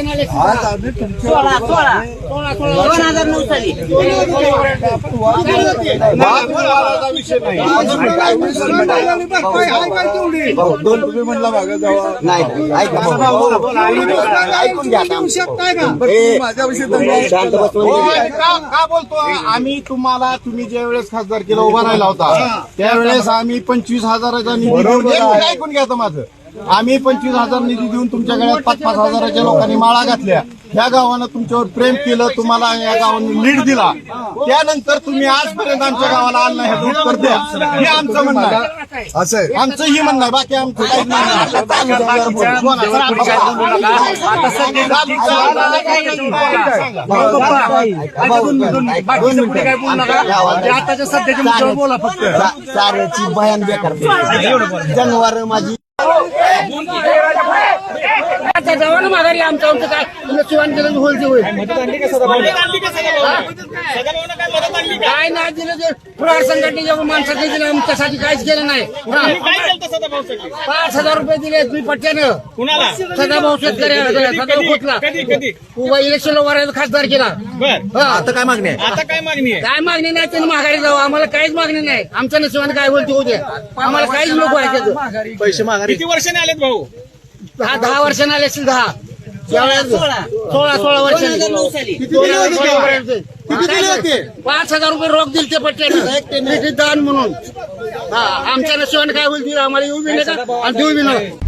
आज आम्ही दोन तुम्ही म्हणला मागे जावा नाही ऐकून घ्या का बोलतो आम्ही तुम्हाला तुम्ही ज्या वेळेस खासदार केला उभा राहिला होता त्यावेळेस आम्ही पंचवीस हजाराचा निधी ऐकून घ्या माझं? आम्ही पंचवीस हजार निधी देऊन तुमच्या गळ्यात पाच पाच हजाराच्या लोकांनी माळा घातल्या. या गावानं तुमच्यावर प्रेम केलं तुम्हाला या गावानं लीड दिला. त्यानंतर तुम्ही आजपर्यंत आमच्या गावाला आला नाही ह्याचं उत्तर द्या हे आमचं म्हणणं आहे. असं आहे. आमचं ही म्हणणं आहे. बाकी आमचं काहीच नाही. आताच्या सध्याच्या मुद्द्यावर बोला फक्त. चाऱ्याची भयान बेकार जनावर माझी आता जावा ना माघारी आमचं आमचं काय? तुला शिवान केलं होईल ते होईल. काय नाही दिलं ते. फुलार संघटनेच्या माणसाने दिलं आमच्यासाठी काहीच केलं नाही. हा. पाच हजार रुपये दिले मी पट्ट्यानं. कुणाला? सदाभाऊ शेतकरी सदाभाऊ खोतला कधी कधी? उभा इलेक्शन उभारायचा खासदार केला. बर. हा. आता काय मागणी आहे? आता काय मागणी आहे? काय मागणी नाही त्यानं माघारी जावं. आम्हाला काहीच मागणी नाही. आमच्या नशिबाने काय होईल ते होऊ द्या आम्हाला काहीच नको आहे त्याचं पैसे माघारी. किती वर्षाने आलेत भाऊ? दहा दहा वर्षांना आले असतील दहा. यावेळेस सोळा. सोळा वर्षांनी पाच हजार रुपये रोख दिले ते पट्ट्याने दान म्हणून. हा आमच्या नशिबाने काय होईल ते आम्हाला येऊ बी नका. आणि देऊ बी नका.